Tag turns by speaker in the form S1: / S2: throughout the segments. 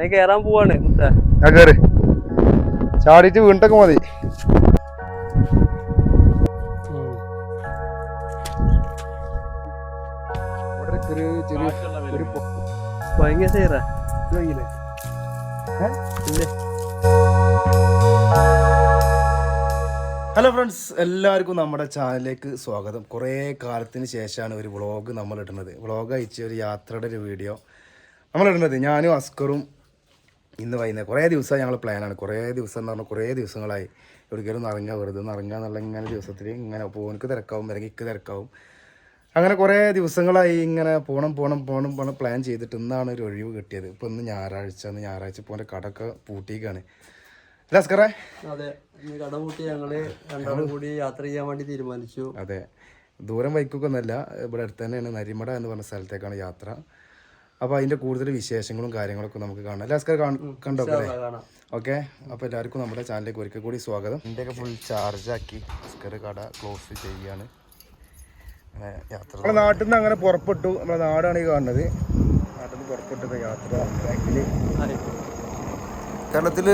S1: ഞാൻ കേറാൻ പോവാണ്
S2: കേറ്. ചാടിയിട്ട് വീണ്ടൊക്കെ മതി.
S1: ഭയങ്കര? ഇല്ലേ?
S3: ഹലോ ഫ്രണ്ട്സ് എല്ലാവർക്കും നമ്മുടെ ചാനലിലേക്ക് സ്വാഗതം. കുറേ കാലത്തിന് ശേഷമാണ് ഒരു വ്ളോഗ് നമ്മൾ ഇടുന്നത്. വ്ളോഗ് അയച്ച ഒരു യാത്രയുടെ ഒരു വീഡിയോ നമ്മൾ ഇടുന്നത്. ഞാനും അസ്കറും ഇന്ന് വൈകുന്നേരം കുറേ ദിവസമായി ഞങ്ങൾ പ്ലാനാണ് കുറേ ദിവസം എന്ന് പറഞ്ഞാൽ കുറേ ദിവസങ്ങളായി. എവിടേക്കെങ്കിലും നിറങ്ങുക വെറുതെ നിറങ്ങുക എന്നുള്ള ഇങ്ങനെ ദിവസത്തിൽ ഇങ്ങനെ പോകും തിരക്കാവും അല്ലെങ്കിൽ ഇക്ക് തിരക്കാവും. അങ്ങനെ കുറേ ദിവസങ്ങളായി ഇങ്ങനെ പോകണം പോകണം പോകണം പോകണം പ്ലാൻ ചെയ്തിട്ട് ഇന്നാണ് ഒരു ഒഴിവ് കിട്ടിയത്. ഇപ്പോൾ ഇന്ന് ഞായറാഴ്ച ഇന്ന് ഞായറാഴ്ച പോകുന്ന കടക്ക കടയൊക്കെ പൂട്ടിയേക്കാണ് അല്ലേ അസ്കറേ?
S1: അതെ കട പൂട്ടി ഞങ്ങൾ രണ്ടാളും കൂടി യാത്ര ചെയ്യാൻ വേണ്ടി തീരുമാനിച്ചു.
S3: അതെ. ദൂരം ബൈക്കൊക്കെ ഒന്നല്ല ഇവിടെ അടുത്ത് തന്നെയാണ് നരിമട എന്ന് പറഞ്ഞ സ്ഥലത്തേക്കാണ് യാത്ര. അപ്പോൾ അതിന്റെ കൂടുതൽ വിശേഷങ്ങളും കാര്യങ്ങളൊക്കെ നമുക്ക് കാണാം. ലാസ്കർ അസ്കർ കണ്ടോ ഓക്കെ? അപ്പോൾ എല്ലാവർക്കും നമ്മുടെ ചാനലിലേക്ക് ഒരിക്കൽ കൂടി സ്വാഗതം. എന്റെയൊക്കെ ഫുൾ ചാർജാക്കി അസ്കർ കട ക്ലോസ് ചെയ്യുകയാണ് യാത്ര നമ്മുടെ നാട്ടിൽ നിന്ന് അങ്ങനെ പുറപ്പെട്ടു. നമ്മുടെ നാടാണ് ഈ കാണുന്നത്. നാട്ടിൽ നിന്ന് യാത്ര ബാക്കിൽ. കേരളത്തിൽ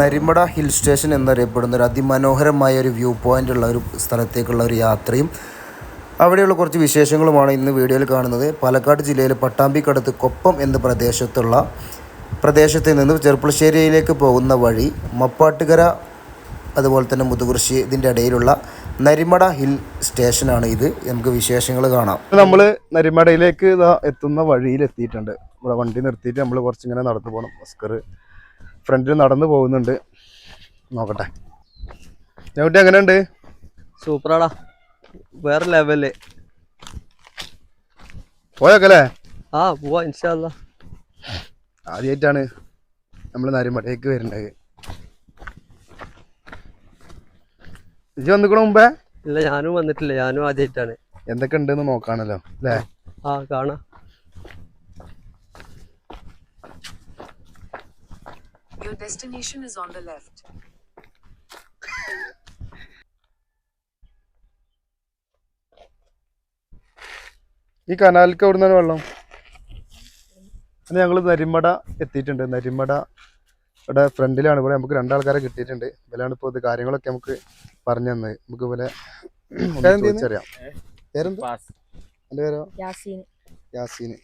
S3: നരിമട ഹിൽ സ്റ്റേഷൻ എന്നറിയപ്പെടുന്ന ഒരു അതിമനോഹരമായ ഒരു വ്യൂ പോയിന്റ് ഉള്ള ഒരു സ്ഥലത്തേക്കുള്ള ഒരു യാത്രയും അവിടെയുള്ള കുറച്ച് വിശേഷങ്ങളുമാണ് ഇന്ന് വീഡിയോയിൽ കാണുന്നത്. പാലക്കാട് ജില്ലയിലെ പട്ടാമ്പിക്കടുത്ത് കൊപ്പം എന്ന പ്രദേശത്തുള്ള പ്രദേശത്ത് നിന്ന് ചെറുപ്പുളശ്ശേരിയിലേക്ക് പോകുന്ന വഴി മപ്പാട്ടുകര അതുപോലെ തന്നെ മുതുകുറിശി ഇതിന്റെ ഇടയിലുള്ള നരിമട ഹിൽ സ്റ്റേഷനാണ് ഇത്. നമുക്ക് വിശേഷങ്ങൾ കാണാം.
S2: നമ്മൾ നരിമടയിലേക്ക് എത്തുന്ന വഴിയിൽ എത്തിയിട്ടുണ്ട്. ഇവിടെ വണ്ടി നിർത്തിയിട്ട് നമ്മൾ കുറച്ചിങ്ങനെ നടന്നു പോകണം അസ്കർ ഫ്രണ്ടിൽ നടന്നു പോകുന്നുണ്ട്. നോക്കട്ടെ. ഞവിട്ടി എങ്ങനെയുണ്ട്?
S1: സൂപ്പറാടാ. വേറെ ലെവൽ
S2: പോയോക്കല്ലേ?
S1: ആ പോവാ ഇൻഷാല്ല
S2: ആദ്യമായിട്ടാണ് നമ്മൾ നരിമടയ്ക്ക് വരുന്നത്. ഇജ് വന്നിക്കണ മുമ്പേ?
S1: ഇല്ല ഞാനും വന്നിട്ടില്ല. ഞാനും ആദ്യമായിട്ടാണ്
S2: എന്തൊക്കെ ഉണ്ടെന്ന് നോക്കാണല്ലോ അല്ലേ?
S1: ആ കാണാം.
S4: Your destination is on the left.
S2: ഈ കനാലിക്ക് അവിടെ നിന്നാണ് വെള്ളം? അത് ഞങ്ങൾ നരിമട എത്തിയിട്ടുണ്ട്. നരിമട ഇവിടെ ഫ്രണ്ടിലാണ്. ഇവിടെ നമുക്ക് രണ്ടാൾക്കാരെ കിട്ടിയിട്ടുണ്ട്. ഇവരാണ് ഇപ്പോൾ ഇത് കാര്യങ്ങളൊക്കെ നമുക്ക് പറഞ്ഞു തന്നത് നമുക്ക് ഇവരെ അറിയാം ചോദിച്ചറിയാം. പേരെന്താ? എന്റെ പേരോ?
S5: യാസീൻ
S2: യാസീന്.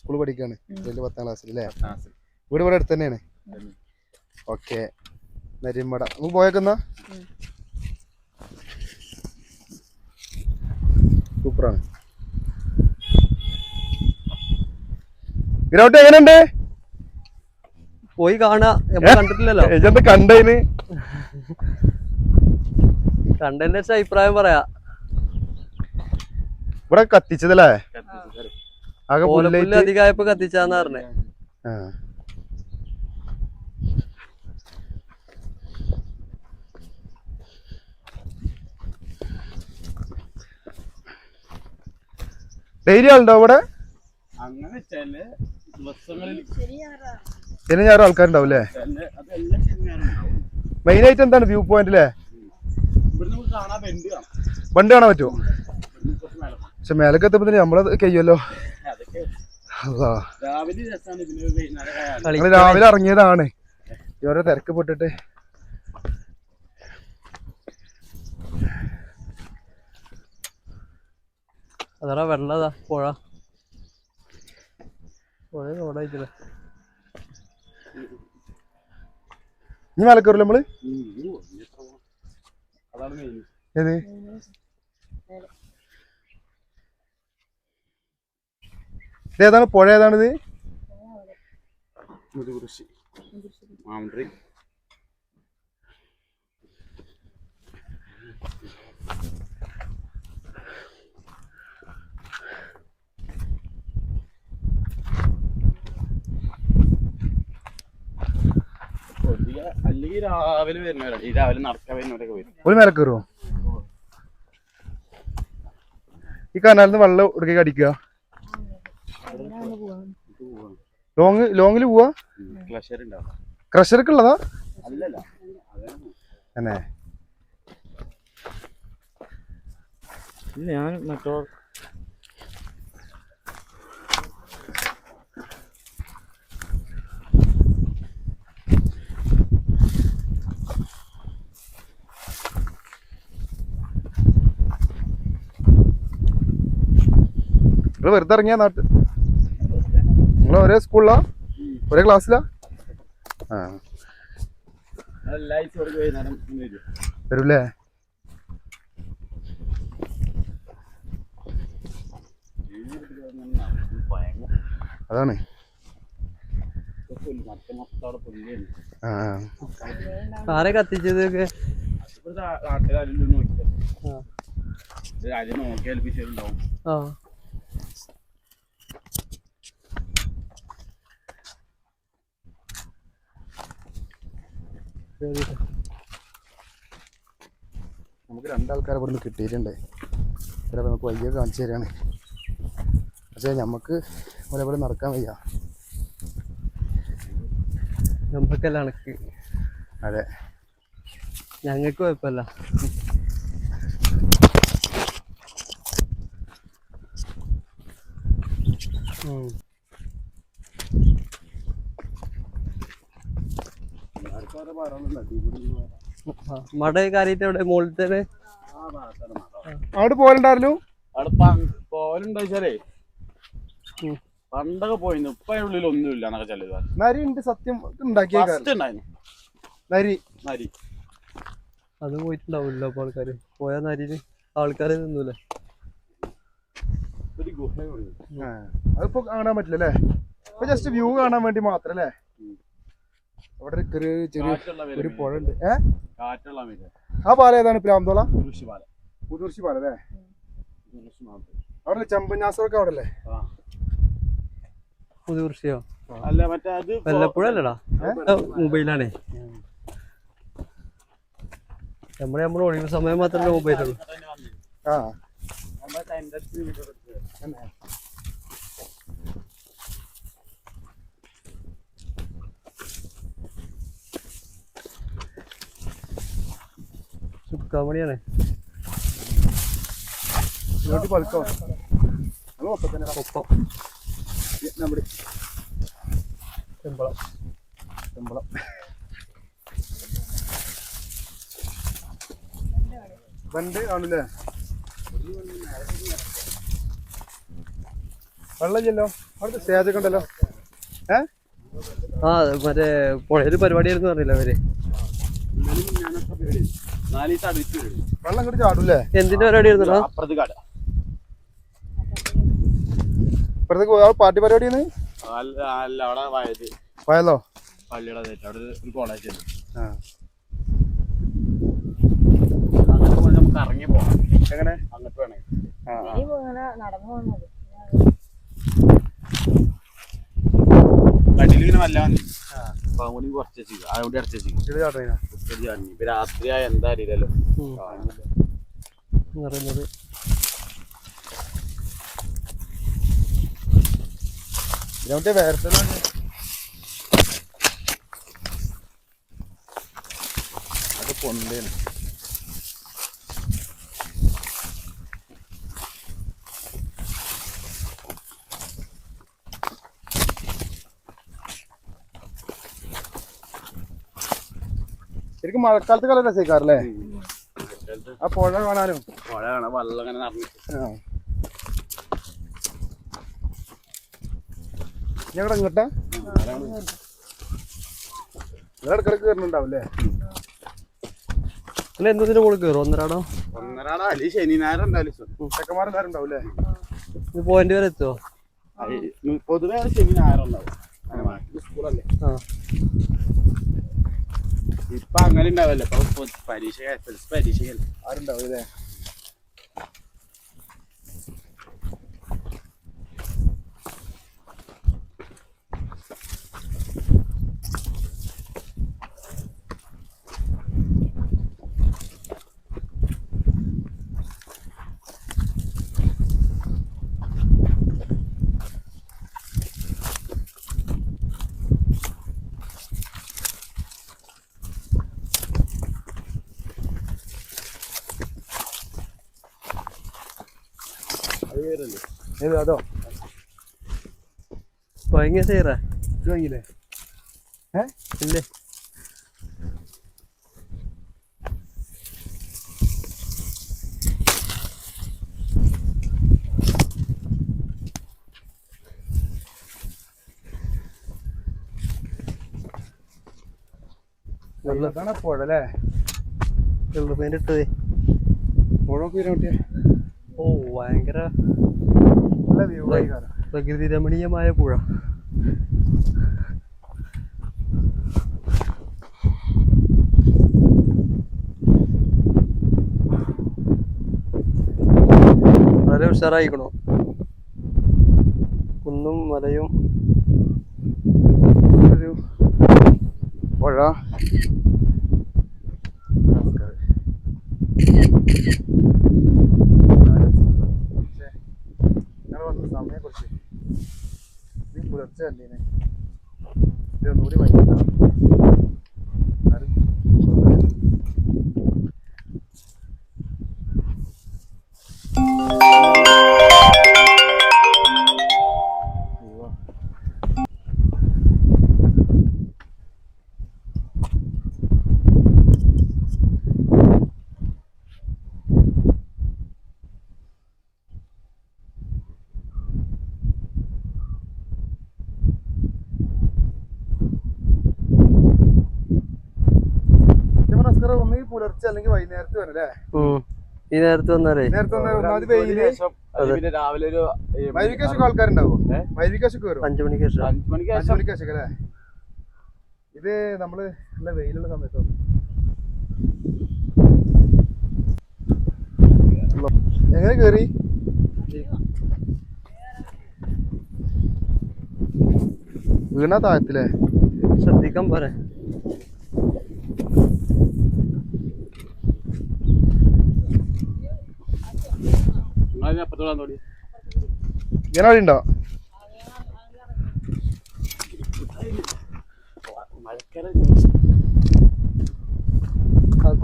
S2: സ്കൂൾ പഠിക്കാണ്. ഇതിൽ പത്താം ക്ലാസ്സിൽ അല്ലേ? വീട് ഇവിടെ അടുത്ത് തന്നെയാണ് ഓക്കെ. നരിമട. നമുക്ക് പോയേക്കുന്ന സൂപ്പറാണ്. ഗ്രൗണ്ട് എങ്ങനെയുണ്ട്?
S1: പോയി കണ്ടിട്ടില്ലല്ലോ.
S2: ഏജന്റ് കണ്ടതിന്
S1: കണ്ടതിന്റെ വെച്ച അഭിപ്രായം പറയാ.
S2: ഇവിടെ കത്തിച്ചതല്ലേ?
S1: അധികമായപ്പോ കത്തിച്ചാന്ന് പറഞ്ഞേ.
S2: ആ. ഡെയിലി ആളുണ്ടോ ഇവിടെ
S6: അങ്ങനെ വെച്ചാൽ
S2: ശനി ഞായറും ആൾക്കാരുണ്ടാവും അല്ലേ മെയിൻ ആയിട്ട് എന്താണ് വ്യൂ പോയിന്റ് അല്ലേ വണ്ടി കാണാൻ പറ്റുമോ. പക്ഷെ മേലൊക്കെ എത്തുമ്പോ നമ്മളത് കഴിയുമല്ലോ ഞങ്ങൾ
S6: രാവിലെ
S2: ഇറങ്ങിയതാണ്. ഇവരെ തിരക്ക് പെട്ടിട്ട്.
S1: അതാ വെള്ളതാ പുഴ
S2: ഇനി മേലക്കറില്ല
S6: നമ്മൾ ഏതാണ്
S2: ഏത്? ഇതേതാണ് പുഴ ഏതാണിത്
S6: മുതുകുറിശി മാമന്ത്രി. അല്ലെങ്കിൽ രാവിലെ വരുന്നവരാണ് ഈ രാവിലെ നടക്കാൻ വരുന്നവരൊക്കെ വരും
S2: ഒരു മേലക്കറുവോ ഈ കനാലിൽ നിന്ന് വെള്ളം ഇടുക്കി അടിക്കുക. ലോങ് ലോങ്ങിൽ പോവാ?
S6: ക്രഷർ
S2: ക്രഷർക്ക് ഉള്ളതാ?
S6: അല്ലല്ല.
S2: തന്നെ
S6: ഞാൻ മറ്റോ
S2: നിങ്ങൾ വെറുതെ ഇറങ്ങിയ നാട്ട്. നിങ്ങൾ ഒരേ സ്കൂളിലാ ഒരേ ക്ലാസ്സിലാ ആ. വരൂല്ലേ? അതാണ്.
S1: ആരെ കത്തിച്ചതൊക്കെ.
S6: നോക്കിയാൽ
S1: ആ.
S2: നമുക്ക് രണ്ടാൾക്കാരെ ഇവിടുന്ന് കിട്ടിയിട്ടുണ്ട്. ചിലപ്പോൾ നമുക്ക് വയ്യ കാണിച്ചു തരികയാണ് പക്ഷേ നമുക്ക് ഒരേപോലെ നടക്കാൻ വയ്യ.
S1: നമുക്കല്ല അണക്ക്
S2: അതെ.
S1: ഞങ്ങൾക്ക് കുഴപ്പമില്ല. ഉം.
S6: ആർക്കും അവരെ പറയാനുള്ള അടിപൊളി
S1: ആ, മട കാര്യായിട്ട് എവിടെ?
S6: മരം.
S2: അവിടെ പോകലുണ്ടായിരുന്നു?
S6: അവിടെ പോലുണ്ടാച്ചാലേ. പണ്ടൊക്കെ പോയിന്ന് ഇപ്പൊ ഉള്ളിൽ ഒന്നുമില്ല എന്നൊക്കെ ചെല്ലുക
S2: നരി ഉണ്ട് സത്യം ഉണ്ടാക്കിയ നരി.
S6: നരി.
S1: അത് പോയിട്ടുണ്ടാവില്ല അപ്പൊ ആൾക്കാര്. പോയ നരിന് ആൾക്കാരെ നിന്നൂലേ?
S6: ഒരു ഗുഹ
S2: അതിപ്പോ കാണാൻ പറ്റില്ല അല്ലേ ജസ്റ്റ് വ്യൂ കാണാൻ വേണ്ടി മാത്രം അല്ലേ? അവിടെ ഒരു ചെറിയ ചെറിയ ഒരു പുഴ ഉണ്ട് ഏ?
S6: കാറ്റുള്ള മീൻ
S2: ആ പാലം ഏതാണ് പ്രാന്തോള
S6: പുതുർച്ചി
S2: പുതുർശി പാലം അല്ലേ? അവിടെ ചെമ്പഞ്ഞാസമൊക്കെ അവിടെ അല്ലേ
S1: കൃഷിയോ
S6: അല്ല മറ്റേ അത്
S1: വല്ലപ്പുഴ അല്ലടാ മൊബൈലാണേ നമ്മുടെ നമ്മൾ ഒഴിവ് സമയം മാത്രമേ മൊബൈലുള്ളൂ
S2: ആ. പഴുക്കോ അത് ഒപ്പം
S1: ചെമ്പളം.
S2: വണ്ട് ആണല്ലേ? വെള്ളമില്ലല്ലോ. അവിടുത്തെ സ്റ്റേജൊക്കെ ഉണ്ടല്ലോ. ഏ?
S1: ആ മറ്റേ പുഴയിൽ പരിപാടിയായിരുന്നു പറഞ്ഞില്ല
S6: അവർ?
S2: വെള്ളം ഇങ്ങോട്ട് ചാടൂല്ലേ?
S1: എന്തിന്റെ പരിപാടി ആയിരുന്നടാ
S6: അപ്പുറത്ത് കട.
S2: ഇപ്പഴത്തേക്ക് ആ പാർട്ടി
S6: പരിപാടി
S2: പോയല്ലോ
S6: പള്ളിയുടെ അവിടെ ഒരു കോളേജ് ഉണ്ട്
S2: ആ.
S6: അങ്ങോട്ട് പോയി നമുക്ക് ഇറങ്ങി
S2: എങ്ങനെ?
S6: അങ്ങോട്ട് വേണേ. കടിയിൽ ഇങ്ങനെ വല്ല വന്നി പാമ്പുണി കുറച്ച് വെച്ചിരിക്കും അതുകൊണ്ട്
S2: ഇറച്ചു
S6: ഇപ്പൊ രാത്രിയായ എന്താ അറിയില്ലല്ലോ
S1: പറയുന്നത്
S2: ഇതിന്റെ വേർത്തലാണ് അത് പൊന്തേന്. മഴക്കാലത്ത് കളി രസിക്കാറല്ലേ ആ പുഴ കാണാനും.
S6: പുഴ കാണാൻ വെള്ളം അങ്ങനെ നിറഞ്ഞു.
S2: ഞങ്ങളുടെ ഇങ്ങോട്ടാ? ഇടക്കിടക്ക് കയറുന്നുണ്ടാവില്ലേ
S1: അല്ല എന്തതിന്റെ മുകളിൽ കയറും ഒന്നരാടോ?
S6: ഒന്നരാടോ അല്ലെ ശനി എന്തായാലും
S2: ചെക്കന്മാരെല്ലാരും ഉണ്ടാവില്ലേ
S1: ഇത് പോയിന്റ് വരെ എത്തുമോ
S6: പൊതുവെ ശനി ഞായറുണ്ടാവും സ്കൂളല്ലേ
S1: ആ.
S6: ഇപ്പൊ അങ്ങനെ ഉണ്ടാവല്ലോ ഇപ്പൊ പരീക്ഷ എസ് എൽ
S2: ഏത് അതോ
S1: ഭയങ്കര സൈറാ
S2: ഇത് വാങ്ങിയില്ലേ ഏ
S1: ഇല്ലേ
S2: വെള്ളത്താണ് പുഴ അല്ലേ
S1: വെള്ളപ്പേന്റെ ഇട്ടത്
S2: പുഴ
S1: ഓ ഭയങ്കര
S2: നല്ല വ്യൂ
S1: പ്രകൃതി രമണീയമായ പുഴ. വളരെ ഉഷാറായിക്കണോ കുന്നും മലയും.
S2: ഒരു പുഴ ഞങ്ങൾ വന്ന സമയം കുറച്ച് ഇത് അല്ലെങ്കിൽ വൈകുന്നേരത്ത് വരും അല്ലേ?
S1: ഈ നേരത്തെ വന്നാലേ.
S2: നേരത്തെ വന്നാൽ ഒന്നാമത് വെയിൽ.
S6: ശേഷം പിന്നെ രാവിലെ ഒരു
S2: വൈകിക്കാശൊക്കെ ആൾക്കാരുണ്ടാവും?
S6: ഏ?
S2: വരും?
S1: അഞ്ചു മണിക്ക് ശേഷം.
S6: അഞ്ച് മണിക്ക്
S2: അഞ്ചു
S6: ശേഷം.
S2: മണിക്കാശൊക്കെ അല്ലേ? ഇത് നമ്മൾ നല്ല വെയിലുള്ള സമയത്താണ് എങ്ങനെ കേറി? വീണ താഴത്തില്ലേ
S1: ശ്രദ്ധിക്കാൻ പോരെ.
S6: അപ്പുറത്തോളം തോടി
S2: ഇങ്ങനെ വഴി ഉണ്ടോ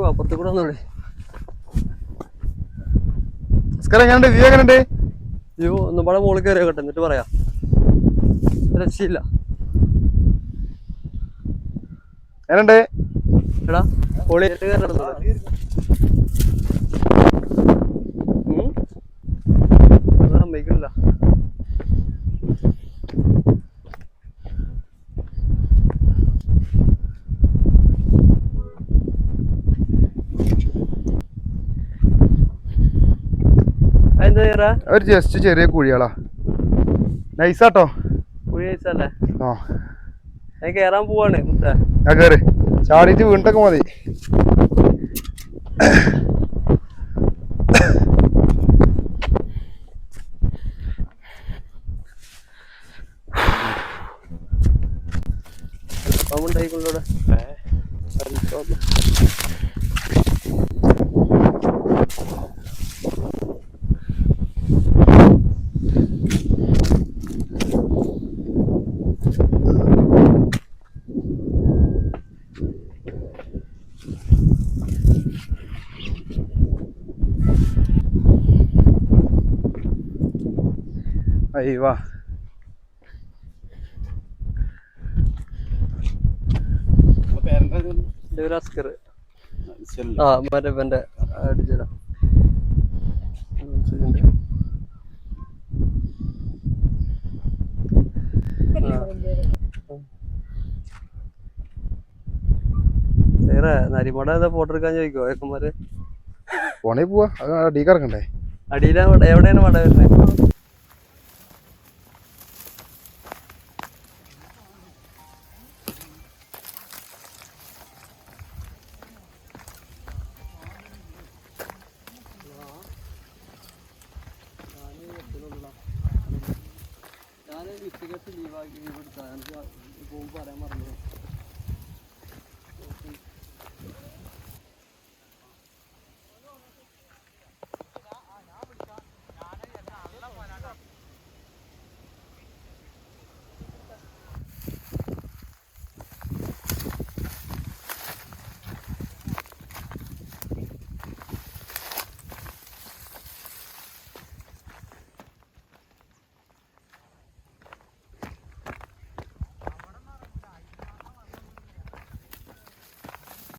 S1: അപ്പുറത്ത് കൂടെ വന്നോളി.
S2: നമസ്കാരം എങ്ങനെയുണ്ട്? വ്യൂ എങ്ങനെയുണ്ട്?
S1: അയ്യോ ഒന്നും പാടെ മുകളിൽ കയറി കേട്ടെ എന്നിട്ട് പറയാം. രക്ഷയില്ല.
S2: എങ്ങനെയുണ്ട്?
S1: എടാ പൊളി കയറണം
S2: ഒരു ജസ്റ്റ് ചെറിയ കുഴികളാ. നൈസാട്ടോ
S1: കുഴി വീണ്ടൊക്കെ
S2: ആ.
S1: ഞാൻ പോവാണ് മുത്തേ.
S2: ഞാൻ കയറി ചാടിയിട്ട് വീണിട്ടൊക്കെ മതി.
S1: ഉണ്ടായിക്കൊള്ളൂടെ അസ്കർ
S6: ശരി.
S1: ആ മറ്റേ എന്റെ അടിച്ചതാ വേറെ നരിമട ഏതാ ഫോട്ടോ എടുക്കാൻ ചോദിക്കോ ഏക്കന്മാര്
S2: പോണേ പോവാ. അടി അടിയിൽ ഇറങ്ങണ്ടേ
S1: അടിയിലാ എവിടെയാണ് മട വരുന്നത്